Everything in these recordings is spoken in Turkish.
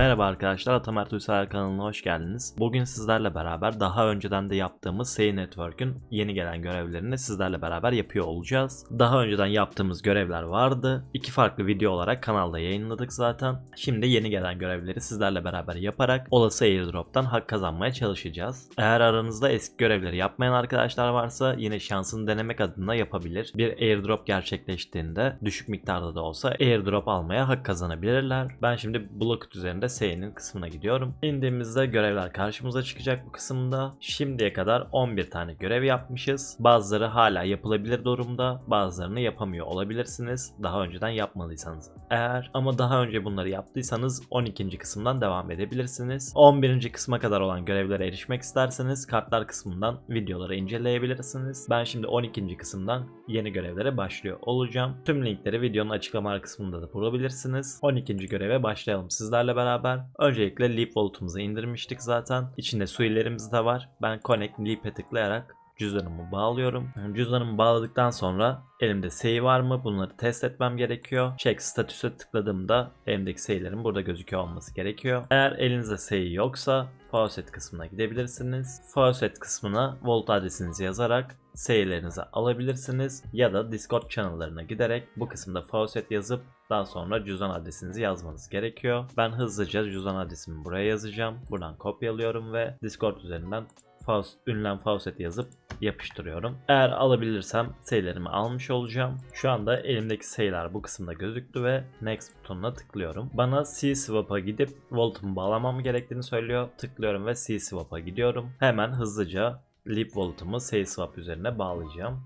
Merhaba arkadaşlar, Atamer Uysal kanalına hoş geldiniz. Bugün sizlerle beraber daha önceden de yaptığımız Say Network'ün yeni gelen görevlerini sizlerle beraber yapıyor olacağız. Daha önceden yaptığımız görevler vardı. İki farklı video olarak kanalda yayınladık zaten. Şimdi yeni gelen görevleri sizlerle beraber yaparak olası airdrop'tan hak kazanmaya çalışacağız. Eğer aranızda eski görevleri yapmayan arkadaşlar varsa yine şansını denemek adına yapabilir. Bir airdrop gerçekleştiğinde düşük miktarda da olsa airdrop almaya hak kazanabilirler. Ben şimdi Blockit üzerinde S'nin kısmına gidiyorum. İndiğimizde görevler karşımıza çıkacak bu kısımda. Şimdiye kadar 11 tane görev yapmışız. Bazıları hala yapılabilir durumda. Bazılarını yapamıyor olabilirsiniz. Daha önceden yapmalıysanız eğer. Ama daha önce bunları yaptıysanız 12. kısımdan devam edebilirsiniz. 11. kısma kadar olan görevlere erişmek isterseniz kartlar kısmından videoları inceleyebilirsiniz. Ben şimdi 12. kısımdan yeni görevlere başlıyor olacağım. Tüm linkleri videonun açıklama kısmında da bulabilirsiniz. 12. göreve başlayalım sizlerle beraber. Öncelikle Leap Wallet'umuzu indirmiştik zaten. İçinde suilerimiz de var. Ben Connect Leap'e tıklayarak cüzdanımı bağlıyorum. Cüzdanımı bağladıktan sonra elimde sey var mı bunları test etmem gerekiyor. Check statüse tıkladığımda elimdeki seylerin burada gözüküyor olması gerekiyor. Eğer elinizde sey yoksa Faucet kısmına gidebilirsiniz. Faucet kısmına wallet adresinizi yazarak seyirlerinizi alabilirsiniz ya da Discord channel'larına giderek bu kısımda faucet yazıp daha sonra cüzdan adresinizi yazmanız gerekiyor. Ben hızlıca cüzdan adresimi buraya yazacağım. Buradan kopyalıyorum ve Discord üzerinden Faust, ünlem faucet yazıp yapıştırıyorum. Eğer alabilirsem seylerimi almış olacağım. Şu anda elimdeki seyler bu kısımda gözüktü ve next butonuna tıklıyorum. Bana C-Swap'a gidip wallet'ımı bağlamam gerektiğini söylüyor. Tıklıyorum ve C-Swap'a gidiyorum. Hemen hızlıca Leap Wallet'ımı SafeSwap üzerine bağlayacağım.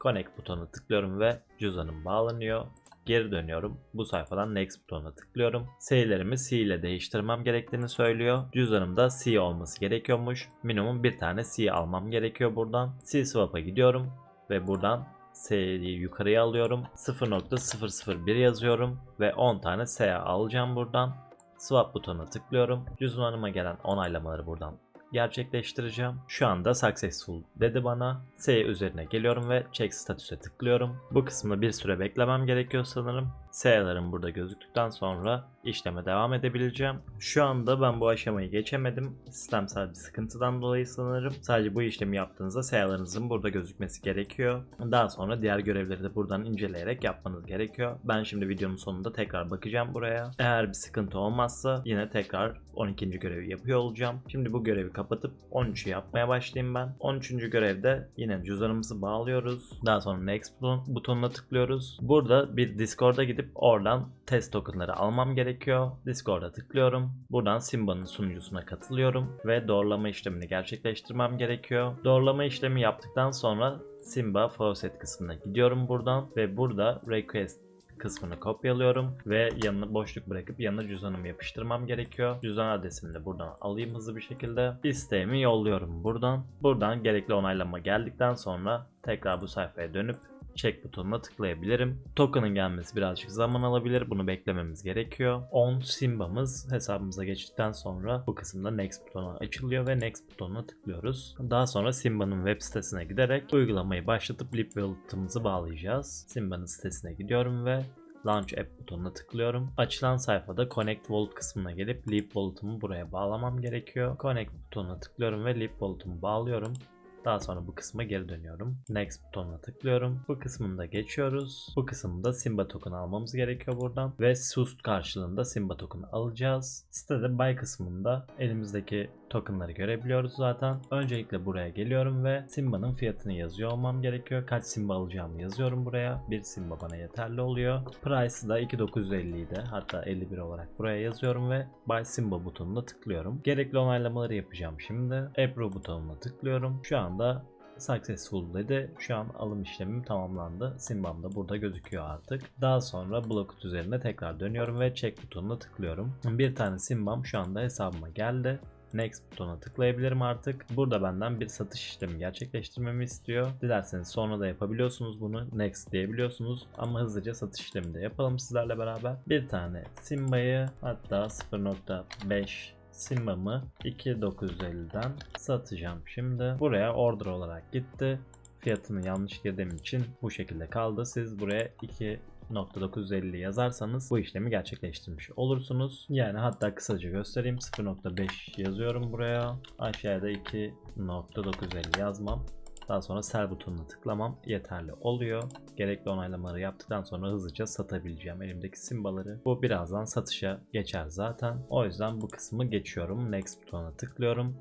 Connect butonuna tıklıyorum ve cüzdanım bağlanıyor. Geri dönüyorum. Bu sayfadan Next butonuna tıklıyorum. C'lerimi C ile değiştirmem gerektiğini söylüyor. Cüzdanımda C olması gerekiyormuş. Minimum bir tane C almam gerekiyor buradan. C swap'a gidiyorum ve buradan C'yi yukarıya alıyorum. 0.001 yazıyorum ve 10 tane S alacağım buradan. Swap butonuna tıklıyorum. Cüzdanıma gelen onaylamaları buradan gerçekleştireceğim. Şu anda successful dedi bana. S üzerine geliyorum ve check statüse tıklıyorum. Bu kısmı bir süre beklemem gerekiyor sanırım. S'lerim burada gözüktükten sonra işleme devam edebileceğim. Şu anda ben bu aşamayı geçemedim. Sistemsel bir sıkıntıdan dolayı sanırım. Sadece bu işlemi yaptığınızda S'lerinizin burada gözükmesi gerekiyor. Daha sonra diğer görevleri de buradan inceleyerek yapmanız gerekiyor. Ben şimdi videonun sonunda tekrar bakacağım buraya. Eğer bir sıkıntı olmazsa yine tekrar 12. görevi yapıyor olacağım. Şimdi bu görevi kapatıp 13'ü yapmaya başlayayım ben. 13. görevde yine cüzdanımızı bağlıyoruz. Daha sonra next buton, butonuna tıklıyoruz. Burada bir Discord'a gidip oradan test tokenları almam gerekiyor. Discord'a tıklıyorum. Buradan Simba'nın sunucusuna katılıyorum ve doğrulama işlemini gerçekleştirmem gerekiyor. Doğrulama işlemi yaptıktan sonra Simba Faucet kısmına gidiyorum buradan ve burada request kısmını kopyalıyorum ve yanına boşluk bırakıp yanına cüzdanımı yapıştırmam gerekiyor. Cüzdan adresini de buradan alayım hızlı bir şekilde. İsteğimi yolluyorum buradan. Buradan gerekli onaylama geldikten sonra tekrar bu sayfaya dönüp check butonuna tıklayabilirim. Token'ın gelmesi birazcık zaman alabilir. Bunu beklememiz gerekiyor. On Simba'mız hesabımıza geçtikten sonra bu kısımda next butonu açılıyor ve next butonuna tıklıyoruz. Daha sonra Simba'nın web sitesine giderek uygulamayı başlatıp Leap Wallet'ımızı bağlayacağız. Simba'nın sitesine gidiyorum ve Launch App butonuna tıklıyorum. Açılan sayfada Connect Wallet kısmına gelip Leap Wallet'ımı buraya bağlamam gerekiyor. Connect butonuna tıklıyorum ve Leap Wallet'ımı bağlıyorum. Daha sonra bu kısma geri dönüyorum. Next butonuna tıklıyorum. Bu kısmında geçiyoruz. Bu kısımda Simba token almamız gerekiyor buradan. Ve SUST karşılığında Simba token alacağız. Sitede buy kısmında elimizdeki tokenları görebiliyoruz zaten. Öncelikle buraya geliyorum ve Simba'nın fiyatını yazıyor olmam gerekiyor. Kaç Simba alacağımı yazıyorum buraya. Bir Simba bana yeterli oluyor. Price'ı da 2950 idi. Hatta 51 olarak buraya yazıyorum ve Buy Simba butonuna tıklıyorum. Gerekli onaylamaları yapacağım şimdi. Approve butonuna tıklıyorum. Şu anda successful dedi. Şu an alım işlemim tamamlandı. Simbam da burada gözüküyor artık. Daha sonra Blockit üzerine tekrar dönüyorum ve check butonuna tıklıyorum. Bir tane Simbam şu anda hesabıma geldi. Next butona tıklayabilirim artık. Burada benden bir satış işlemi gerçekleştirmemi istiyor. Dilerseniz sonra da yapabiliyorsunuz bunu. Next diyebiliyorsunuz. Ama hızlıca satış işlemi de yapalım sizlerle beraber. Bir tane Simba'yı hatta 0.5 Simba'mı 2950'den satacağım şimdi. Buraya order olarak gitti. Fiyatını yanlış girdiğim için bu şekilde kaldı. Siz buraya 2 0.950 yazarsanız bu işlemi gerçekleştirmiş olursunuz. Yani hatta kısaca göstereyim 0.5 yazıyorum buraya. Aşağıda 2.950 yazmam. Daha sonra sell butonuna tıklamam yeterli oluyor. Gerekli onaylamaları yaptıktan sonra hızlıca satabileceğim elimdeki simbaları. Bu birazdan satışa geçer zaten. O yüzden bu kısmı geçiyorum. Next butonuna tıklıyorum.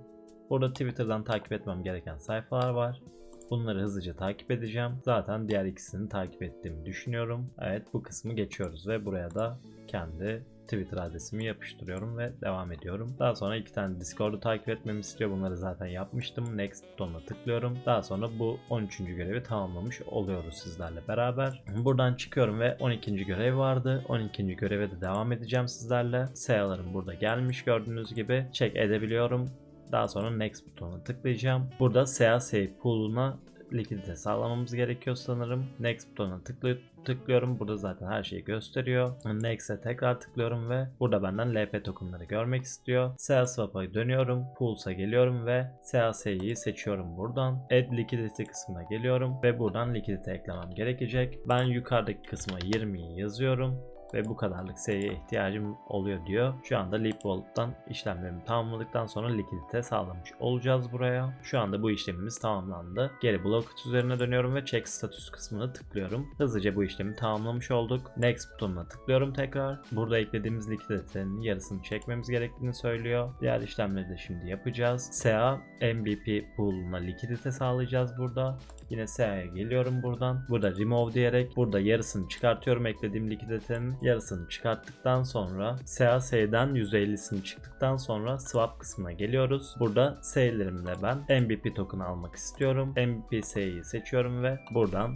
Burada Twitter'dan takip etmem gereken sayfalar var. Bunları hızlıca takip edeceğim. Zaten diğer ikisini takip ettiğimi düşünüyorum. Evet bu kısmı geçiyoruz ve buraya da kendi Twitter adresimi yapıştırıyorum ve devam ediyorum. Daha sonra iki tane Discord'u takip etmemi istiyor. Bunları zaten yapmıştım. Next butonuna tıklıyorum. Daha sonra bu 13. görevi tamamlamış oluyoruz sizlerle beraber. Buradan çıkıyorum ve 12. görev vardı. 12. göreve de devam edeceğim sizlerle. Sayılarım burada gelmiş gördüğünüz gibi. Check edebiliyorum. Daha sonra next butonuna tıklayacağım. Burada SEA pool'una likidite sağlamamız gerekiyor sanırım. Next butonuna tıklayıp tıklıyorum. Burada zaten her şeyi gösteriyor. Next'e tekrar tıklıyorum ve burada benden LP tokenları görmek istiyor. SEA Swap'a dönüyorum. Pools'a geliyorum ve SEA SEA'yi seçiyorum buradan. Add Liquidity kısmına geliyorum ve buradan likidite eklemem gerekecek. Ben yukarıdaki kısma 20'yi yazıyorum ve bu kadarlık S'ye ihtiyacım oluyor diyor. Şu anda Leap Wallet'tan işlemlerimi tamamladıktan sonra likidite sağlamış olacağız buraya. Şu anda bu işlemimiz tamamlandı. Geri Blocket üzerine dönüyorum ve Check Status kısmını tıklıyorum. Hızlıca bu işlemi tamamlamış olduk. Next butonuna tıklıyorum tekrar. Burada eklediğimiz likiditenin yarısını çekmemiz gerektiğini söylüyor. Diğer işlemleri de şimdi yapacağız. SEA MVP pool'una likidite sağlayacağız burada. Yine SEA'ya geliyorum buradan. Burada remove diyerek burada yarısını çıkartıyorum eklediğim likiditenin. Yarısını çıkarttıktan sonra SEA S'den %50'sini çıktıktan sonra swap kısmına geliyoruz. Burada S'lerimle ben MVP token almak istiyorum. MVP S'yi seçiyorum ve buradan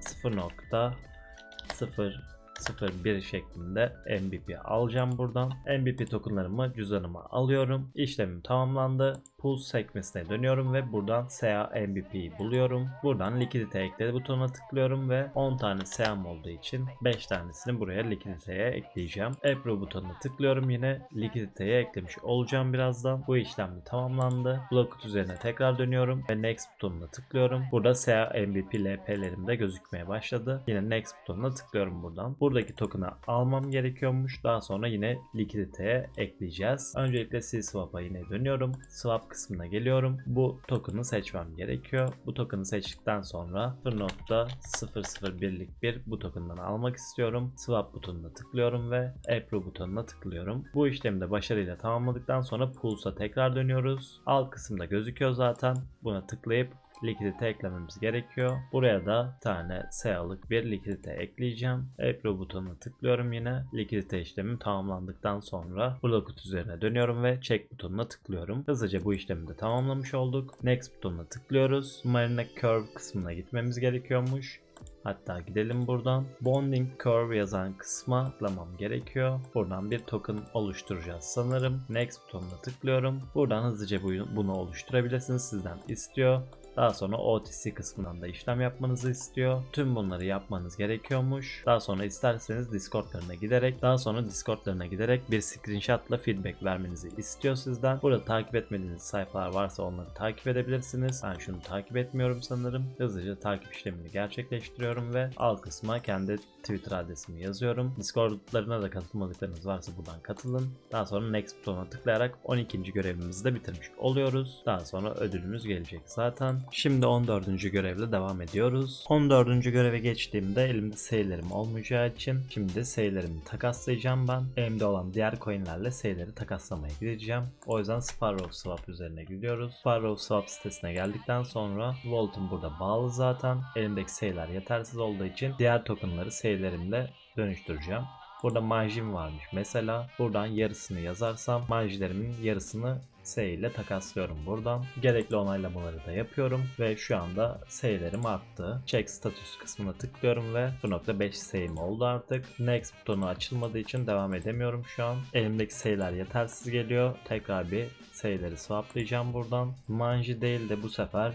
0.0 01 şeklinde MVP alacağım buradan. MVP tokenlarımı cüzdanıma alıyorum. İşlemim tamamlandı. Pulse sekmesine dönüyorum ve buradan SEA MVP'yi buluyorum. Buradan likidite ekle butonuna tıklıyorum ve 10 tane SEA'm olduğu için 5 tanesini buraya likiditeye ekleyeceğim. Approve butonuna tıklıyorum yine likiditeye eklemiş olacağım birazdan. Bu işlem de tamamlandı. Blockut üzerine tekrar dönüyorum ve Next butonuna tıklıyorum. Burada SEA MVP LP'lerim de gözükmeye başladı. Yine Next butonuna tıklıyorum buradan. Buradaki token'ı almam gerekiyormuş. Daha sonra yine likiditeye ekleyeceğiz. Öncelikle C-Swap'a yine dönüyorum. Swap kısmına geliyorum. Bu token'ı seçmem gerekiyor. Bu token'ı seçtikten sonra 0.001'lik bir bu token'dan almak istiyorum. Swap butonuna tıklıyorum ve Approve butonuna tıklıyorum. Bu işlemi de başarıyla tamamladıktan sonra Pulse'a tekrar dönüyoruz. Alt kısımda gözüküyor zaten. Buna tıklayıp likidite eklememiz gerekiyor. Buraya da tane SEA'lık bir likidite ekleyeceğim. Approve butonuna tıklıyorum yine. Likidite işlemi tamamlandıktan sonra Blockut üzerine dönüyorum ve Check butonuna tıklıyorum. Hızlıca bu işlemi de tamamlamış olduk. Next butonuna tıklıyoruz. Marina Curve kısmına gitmemiz gerekiyormuş. Hatta gidelim buradan. Bonding Curve yazan kısma tıklamam gerekiyor. Buradan bir token oluşturacağız sanırım. Next butonuna tıklıyorum. Buradan hızlıca bunu oluşturabilirsiniz. Sizden istiyor. Daha sonra OTC kısmından da işlem yapmanızı istiyor. Tüm bunları yapmanız gerekiyormuş. Daha sonra isterseniz Discord'larına giderek, daha sonra Discord'larına giderek bir screenshot'la feedback vermenizi istiyor sizden. Burada takip etmediğiniz sayfalar varsa onları takip edebilirsiniz. Ben şunu takip etmiyorum sanırım. Hızlıca takip işlemini gerçekleştiriyorum ve alt kısma kendi Twitter adresimi yazıyorum. Discord'larına da katılmadıklarınız varsa buradan katılın. Daha sonra next butonuna tıklayarak 12. görevimizi de bitirmiş oluyoruz. Daha sonra ödülümüz gelecek zaten. Şimdi 14. görevle devam ediyoruz. 14. göreve geçtiğimde elimde seylerim olmayacağı için şimdi seylerimi takaslayacağım ben. Elimde olan diğer coinlerle seyleri takaslamaya gideceğim. O yüzden Sparrow Swap üzerine gidiyoruz. Sparrow Swap sitesine geldikten sonra Vault'um burada bağlı zaten. Elimdeki seyler yetersiz olduğu için diğer tokenları seylerimle dönüştüreceğim. Burada marjim varmış. Mesela buradan yarısını yazarsam marjilerimin yarısını S ile takaslıyorum buradan. Gerekli onaylamaları da yapıyorum ve şu anda S'lerim arttı. Check status kısmına tıklıyorum ve 0.5 S'im oldu artık. Next butonu açılmadığı için devam edemiyorum şu an. Elimdeki S'ler yetersiz geliyor. Tekrar bir S'leri swaplayacağım buradan. Manji değil de bu sefer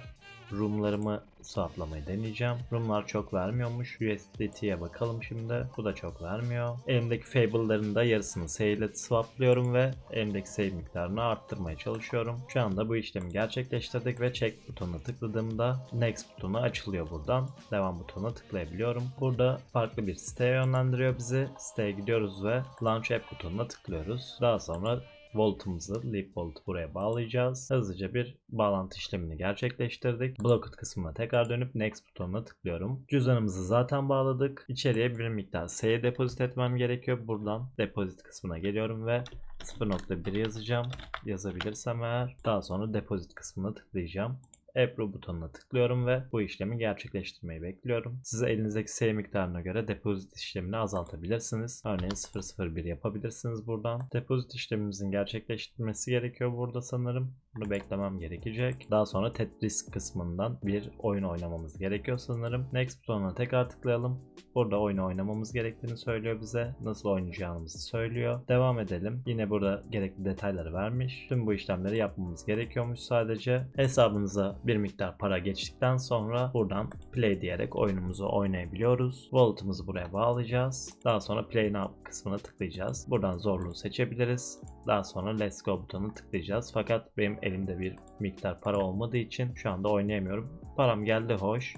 roomlarımı swaplamayı deneyeceğim. Roomlar çok vermiyormuş. USDT'ye bakalım şimdi. Bu da çok vermiyor. Elimdeki Fable'ların da yarısını sale ile swaplıyorum ve elimdeki save miktarını arttırmaya çalışıyorum. Şu anda bu işlemi gerçekleştirdik ve check butonuna tıkladığımda next butonu açılıyor buradan. Devam butonuna tıklayabiliyorum. Burada farklı bir siteye yönlendiriyor bizi. Siteye gidiyoruz ve launch app butonuna tıklıyoruz. Daha sonra Volt'umuzu, Leap Volt'u buraya bağlayacağız. Hızlıca bir bağlantı işlemini gerçekleştirdik. Blocked kısmına tekrar dönüp Next butonuna tıklıyorum. Cüzdanımızı zaten bağladık. İçeriye bir miktar S'ye depozit etmem gerekiyor. Buradan depozit kısmına geliyorum ve 0.1 yazacağım. Yazabilirsem eğer. Daha sonra depozit kısmına tıklayacağım. Approve butonuna tıklıyorum ve bu işlemi gerçekleştirmeyi bekliyorum. Size elinizdeki sayı miktarına göre depozit işlemini azaltabilirsiniz. Örneğin 001 yapabilirsiniz buradan. Depozit işlemimizin gerçekleştirilmesi gerekiyor burada sanırım. Bunu beklemem gerekecek. Daha sonra Tetris kısmından bir oyun oynamamız gerekiyor sanırım. Next butonuna tekrar tıklayalım. Burada oyunu oynamamız gerektiğini söylüyor bize. Nasıl oynayacağımızı söylüyor. Devam edelim. Yine burada gerekli detayları vermiş. Tüm bu işlemleri yapmamız gerekiyormuş sadece. Hesabınıza bir miktar para geçtikten sonra buradan play diyerek oyunumuzu oynayabiliyoruz. Wallet'ımızı buraya bağlayacağız. Daha sonra play now kısmına tıklayacağız. Buradan zorluğu seçebiliriz. Daha sonra let's go butonuna tıklayacağız. Fakat benim elimde bir miktar para olmadığı için şu anda oynayamıyorum. Param geldi hoş.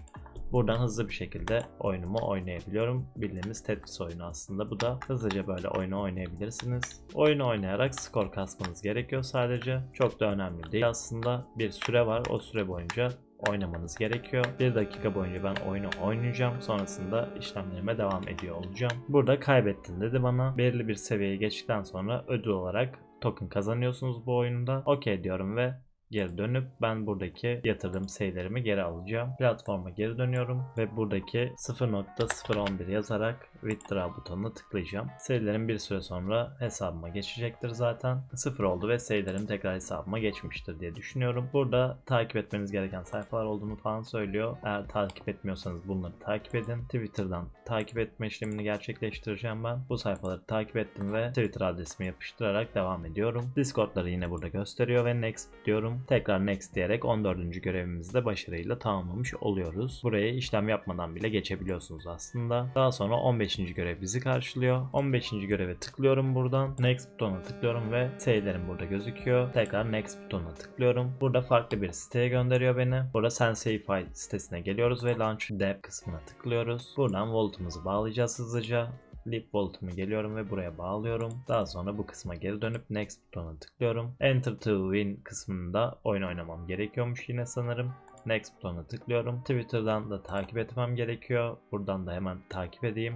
Buradan hızlı bir şekilde oyunumu oynayabiliyorum. Bildiğimiz Tetris oyunu aslında. Bu da hızlıca böyle oyunu oynayabilirsiniz. Oyunu oynayarak skor kasmanız gerekiyor sadece. Çok da önemli değil aslında. Bir süre var. O süre boyunca oynamanız gerekiyor. 1 dakika boyunca ben oyunu oynayacağım. Sonrasında işlemlerime devam ediyor olacağım. Burada kaybettin dedi bana. Belirli bir seviyeye geçtikten sonra ödül olarak token kazanıyorsunuz bu oyunda. Okey diyorum ve geri dönüp ben buradaki yatırdığım sayılarımı geri alacağım. Platforma geri dönüyorum ve buradaki 0.011 yazarak withdraw butonuna tıklayacağım. Sayılarım bir süre sonra hesabıma geçecektir zaten. 0 oldu ve sayılarım tekrar hesabıma geçmiştir diye düşünüyorum. Burada takip etmeniz gereken sayfalar olduğunu falan söylüyor. Eğer takip etmiyorsanız bunları takip edin. Twitter'dan takip etme işlemini gerçekleştireceğim ben. Bu sayfaları takip ettim ve Twitter adresimi yapıştırarak devam ediyorum. Discord'ları yine burada gösteriyor ve next diyorum. Tekrar next diyerek 14. görevimizi de başarıyla tamamlamış oluyoruz. Buraya işlem yapmadan bile geçebiliyorsunuz aslında. Daha sonra 15. görev bizi karşılıyor. 15. göreve tıklıyorum buradan. Next butonuna tıklıyorum ve sayılarım burada gözüküyor. Tekrar next butonuna tıklıyorum. Burada farklı bir siteye gönderiyor beni. Burada Sensify sitesine geliyoruz ve Launch Dev kısmına tıklıyoruz. Buradan Volt'umuzu bağlayacağız hızlıca. Leap Volt'umu geliyorum ve buraya bağlıyorum. Daha sonra bu kısma geri dönüp Next butonuna tıklıyorum. Enter to Win kısmında oyun oynamam gerekiyormuş yine sanırım. Next butonuna tıklıyorum. Twitter'dan da takip etmem gerekiyor. Buradan da hemen takip edeyim.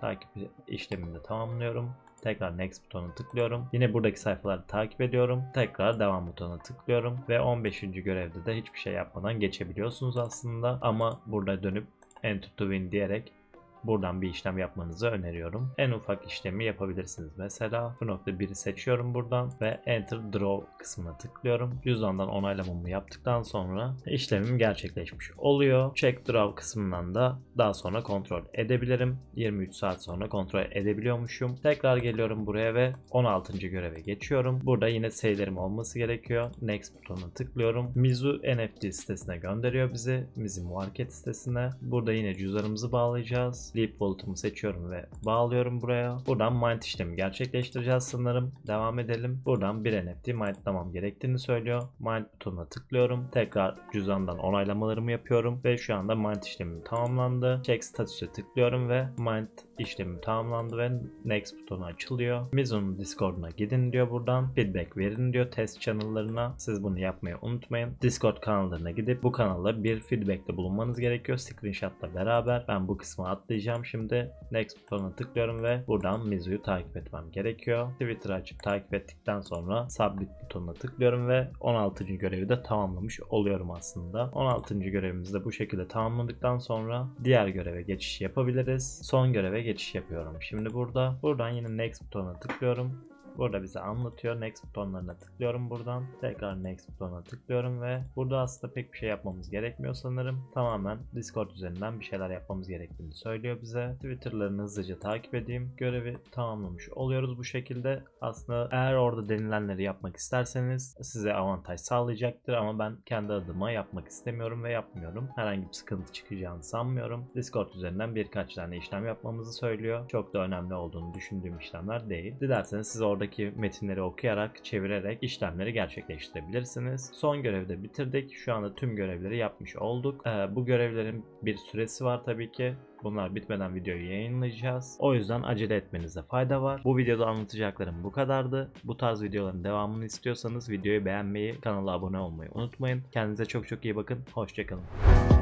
Takip işlemini de tamamlıyorum. Tekrar next butonuna tıklıyorum. Yine buradaki sayfaları takip ediyorum. Tekrar devam butonuna tıklıyorum. Ve 15. görevde de hiçbir şey yapmadan geçebiliyorsunuz aslında. Ama burada dönüp enter to win diyerek Buradan bir işlem yapmanızı öneriyorum. En ufak işlemi yapabilirsiniz. Mesela 0.1'i seçiyorum buradan ve Enter Draw kısmına tıklıyorum. Cüzdandan onaylamamı yaptıktan sonra işlemim gerçekleşmiş oluyor. Check Draw kısmından da daha sonra kontrol edebilirim. 23 saat sonra kontrol edebiliyormuşum. Tekrar geliyorum buraya ve 16. göreve geçiyorum. Burada yine sayılarım olması gerekiyor. Next butonuna tıklıyorum. Mizu NFT sitesine gönderiyor bizi. Mizu Market sitesine. Burada yine cüzdanımızı bağlayacağız. Leap Volt'umu seçiyorum ve bağlıyorum buraya. Buradan mint işlemi gerçekleştireceğiz sanırım. Devam edelim. Buradan bir NFT mintlamam gerektiğini söylüyor. Mint butonuna tıklıyorum. Tekrar cüzdandan onaylamalarımı yapıyorum ve şu anda mint işlemim tamamlandı. Check statüse tıklıyorum ve mint işlemi tamamlandı ve next butonu açılıyor. Mizu'nun Discord'una gidin diyor buradan. Feedback verin diyor test channel'larına. Siz bunu yapmayı unutmayın. Discord kanallarına gidip bu kanala bir feedback'te bulunmanız gerekiyor. Screenshot'la beraber. Ben bu kısmı atlayacağım şimdi. Next butonuna tıklıyorum ve buradan Mizu'yu takip etmem gerekiyor. Twitter açıp takip ettikten sonra Submit butonuna tıklıyorum ve 16. görevi de tamamlamış oluyorum aslında. 16. görevimizi de bu şekilde tamamladıktan sonra diğer göreve geçiş yapabiliriz. Son göreve geçiş yapıyorum. Şimdi burada buradan yine next butonuna tıklıyorum. Burada bize anlatıyor. Next butonlarına tıklıyorum buradan. Tekrar next butonuna tıklıyorum ve burada aslında pek bir şey yapmamız gerekmiyor sanırım. Tamamen Discord üzerinden bir şeyler yapmamız gerektiğini söylüyor bize. Twitter'larını hızlıca takip edeyim. Görevi tamamlamış oluyoruz bu şekilde. Aslında eğer orada denilenleri yapmak isterseniz size avantaj sağlayacaktır ama ben kendi adıma yapmak istemiyorum ve yapmıyorum. Herhangi bir sıkıntı çıkacağını sanmıyorum. Discord üzerinden birkaç tane işlem yapmamızı söylüyor. Çok da önemli olduğunu düşündüğüm işlemler değil. Dilerseniz siz oradaki metinleri okuyarak, çevirerek işlemleri gerçekleştirebilirsiniz. Son görevi de bitirdik. Şu anda tüm görevleri yapmış olduk. Ee, bu görevlerin bir süresi var tabii ki. Bunlar bitmeden videoyu yayınlayacağız. O yüzden acele etmenize fayda var. Bu videoda anlatacaklarım bu kadardı. Bu tarz videoların devamını istiyorsanız videoyu beğenmeyi, kanala abone olmayı unutmayın. Kendinize çok çok iyi bakın. Hoşçakalın.